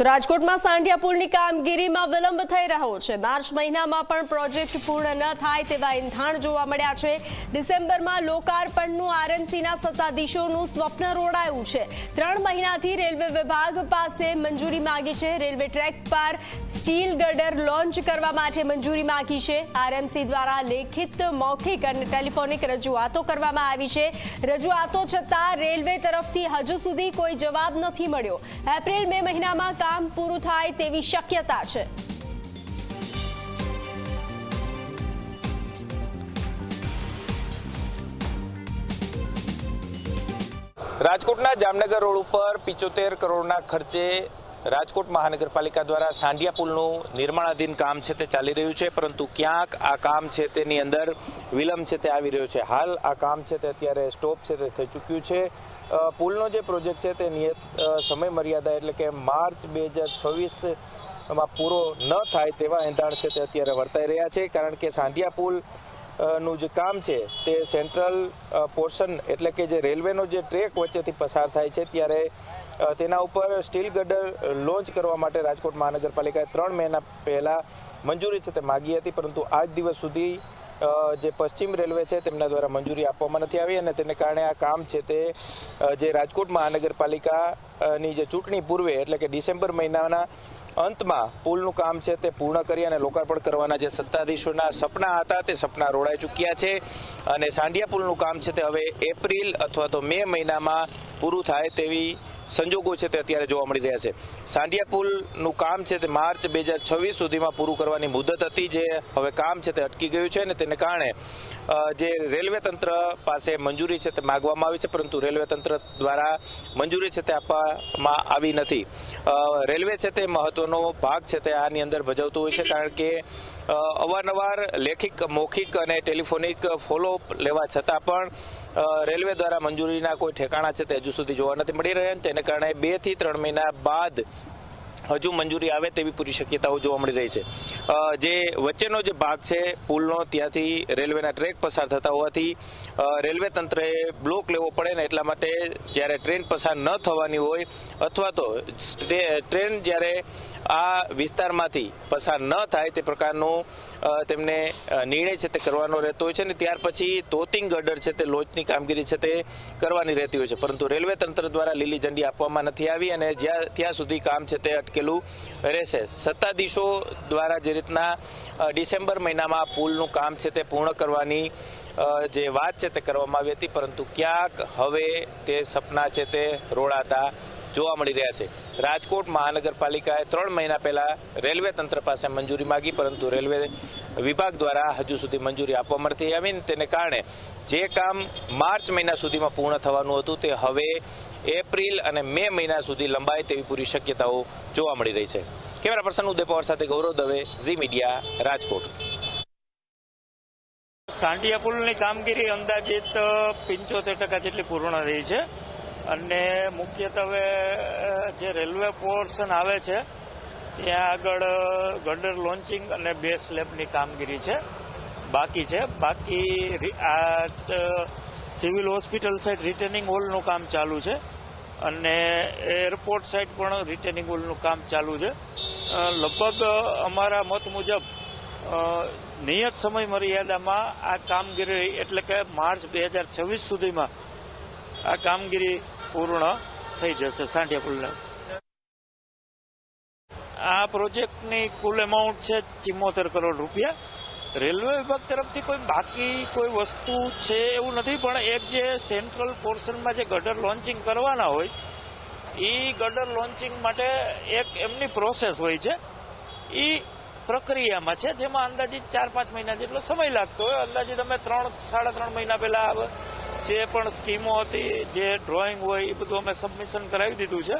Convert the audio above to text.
તો રાજકોટમાં સાંઢિયા પુલની કામગીરીમાં વિલંબ થઈ રહ્યો છે. માર્ચ મહિનામાં પણ પ્રોજેક્ટ પૂર્ણ ન થાય તેવા ઇંધાણ જોવા મળ્યા છે. ડિસેમ્બરમાં લોકાર્પણનું આરએમસીના સત્તાધીશોનું સ્વપ્ન રોડાયું છે. ત્રણ મહિનાથી રેલવે વિભાગ પાસે મંજૂરી માંગી છે. રેલવે ટ્રેક પર સ્ટીલ ગર્ડર લોન્ચ કરવા માટે મંજૂરી માંગી છે. આરએમસી દ્વારા લેખિત, મૌખિક અને ટેલિફોનિક રજૂઆતો કરવામાં આવી છે. રજૂઆતો છતાં રેલવે તરફથી હજુ સુધી કોઈ જવાબ નથી મળ્યો. એપ્રિલ, મે મહિનામાં કામ પૂરું થાય તેવી શક્યતા છે. રાજકોટના જામનગર રોડ ઉપર પિચોતેર કરોડના ખર્ચે રાજકોટ મહાનગરપાલિકા દ્વારા સાંઢિયા પુલનું નિર્માણાધીન કામ છે તે ચાલી રહ્યું છે, પરંતુ ક્યાંક આ કામ છે તેની અંદર વિલંબ છે તે આવી રહ્યો છે. હાલ આ કામ છે તે અત્યારે સ્ટોપ છે તે થઈ ચૂક્યું છે. પુલનો જે પ્રોજેક્ટ છે તે નિયત સમય મર્યાદા એટલે કે માર્ચ બે હજાર છવ્વીસમાં પૂરો ન થાય તેવા એંધાણ છે તે અત્યારે વર્તાઈ રહ્યા છે, કારણ કે સાંઢિયા પુલ નું જે કામ છે તે સેન્ટ્રલ પોર્શન એટલે કે જે રેલવેનો જે ટ્રેક વચ્ચેથી પસાર થાય છે ત્યારે તેના ઉપર સ્ટીલ ગટર લોન્ચ કરવા માટે રાજકોટ મહાનગરપાલિકાએ ત્રણ મહિના પહેલા મંજૂરી છે તે માગી હતી, પરંતુ આજ દિવસ સુધી જે પશ્ચિમ રેલવે છે તેમના દ્વારા મંજૂરી આપવામાં નથી આવી અને તેને કારણે આ કામ છે તે જે રાજકોટ મહાનગરપાલિકાની જે ચૂંટણી પૂર્વે એટલે કે ડિસેમ્બર મહિનાના અંતમાં પુલનું કામ છે તે પૂર્ણ કરી અને લોકાર્પણ કરવાના જે સત્તાધીશોના સપના હતા તે સપના રોડાઈ ચૂક્યા છે અને સાંઢિયા પુલનું કામ છે તે હવે એપ્રિલ અથવા તો મે મહિનામાં પૂરું થાય તેવી સંજોગો છે તે અત્યારે જોવા મળી રહ્યા છે. સાંઢિયા પુલનું કામ છે તે માર્ચ બે હજાર છવ્વીસ સુધીમાં પૂરું કરવાની મુદત હતી જે હવે કામ છે તે અટકી ગયું છે અને તેને કારણે જે રેલવે તંત્ર પાસે મંજૂરી છે તે માગવામાં આવી છે, પરંતુ રેલવે તંત્ર દ્વારા મંજૂરી છે તે આપવામાં આવી નથી. રેલવે છે તે મહત્વનો ભાગ છે તે આની અંદર ભજવતું હોય છે, કારણ કે અવારનવાર લેખિક, મૌખિક અને ટેલિફોનિક ફોલોઅપ લેવા છતાં પણ રેલવે દ્વારા મંજૂરીના કોઈ ઠેકાણા છે તે હજુ સુધી જોવા નથી મળી રહ્યા તેને કારણે બેથી ત્રણ મહિના બાદ હજુ મંજૂરી આવે તેવી પૂરી શક્યતાઓ જોવા મળી રહી છે. જે વચ્ચેનો જે ભાગ છે, પુલનો ત્યાંથી રેલવેના ટ્રેક પસાર થતા હોવાથી રેલવે તંત્રએ બ્લોક લેવો પડે ને એટલા માટે જ્યારે ટ્રેન પસાર ન થવાની હોય અથવા તો ટ્રેન જ્યારે આ વિસ્તારમાંથી પસાર ન થાય તે પ્રકારનો તેમને નિર્ણય છે તે કરવાનો રહેતો હોય છે ને ત્યાર પછી તોતિંગ ગડર છે તે લોચની કામગીરી છે તે કરવાની રહેતી હોય છે. પરંતુ રેલવે તંત્ર દ્વારા લીલી ઝંડી આપવામાં નથી આવી અને જ્યાં, ત્યાં સુધી કામ છે તે અટકેલું રહેશે. સત્તાધીશો દ્વારા જે રીતના ડિસેમ્બર મહિનામાં પુલનું કામ છે તે પૂર્ણ કરવાની જે વાત છે તે કરવામાં આવી હતી, પરંતુ ક્યાંક હવે તે સપના છે તે રોડાતા જોવા મળી રહ્યા છે. રાજકોટ મહાનગરપાલિકાએ ત્રણ મહિના પહેલાં રેલવે તંત્ર પાસે મંજૂરી માગી, પરંતુ રેલવે વિભાગ દ્વારા હજુ સુધી મંજૂરી આપવામાં નથી આવીને તેને કારણે જે કામ માર્ચ મહિના સુધીમાં પૂર્ણ થવાનું હતું તે હવે એપ્રિલ અને મે મહિના સુધી લંબાય તેવી પૂરી શક્યતાઓ જોવા મળી રહી છે. કેમેરા પર્સન ઉદય પવાર સાથે ગૌરવ દવે, ઝી મીડિયા, રાજકોટ. સાંઢિયા પુલની કામગીરી અંદાજિત પંચોતેર ટકા જેટલી પૂર્ણ થઈ છે. અને મુખ્યત્વે જે રેલવે પોર્શન આવે છે, ત્યાં આગળ ગડર લોન્ચિંગ અને બે સ્લેબની કામગીરી છે, બાકી છે. બાકી આ સિવિલ હોસ્પિટલ સાઈડ રિટેનિંગ હોલનું કામ ચાલુ છે અને એરપોર્ટ સાઈડ પણ રિટેનિંગ હોલનું કામ ચાલુ છે. લગભગ અમારા મત મુજબ નિયત સમય મર્યાદામાં આ કામગીરી એટલે કે માર્ચ બે હજાર છવ્વીસ સુધીમાં આ કામગીરી પૂર્ણ થઈ જશે. સાંઠિયા પુલના આ પ્રોજેક્ટની કુલ એમાઉન્ટ છે ચિમ્મોતેર કરોડ રૂપિયા. રેલવે વિભાગ તરફથી કોઈ બાકી કોઈ વસ્તુ છે એવું નથી, પણ એક જે સેન્ટ્રલ પોર્શનમાં જે ગટર લોન્ચિંગ કરવાના હોય, એ ગટર લોન્ચિંગ માટે એક એમની પ્રોસેસ હોય છે. એ પ્રક્રિયામાં છે, જેમાં અંદાજિત ચાર પાંચ મહિના જેટલો સમય લાગતો હોય. અંદાજિત અમે ત્રણ, સાડા ત્રણ મહિના પહેલાં જે પણ સ્કીમો હતી જે ડ્રોઈંગ હોય એ બધું અમે સબમિશન કરાવી દીધું છે.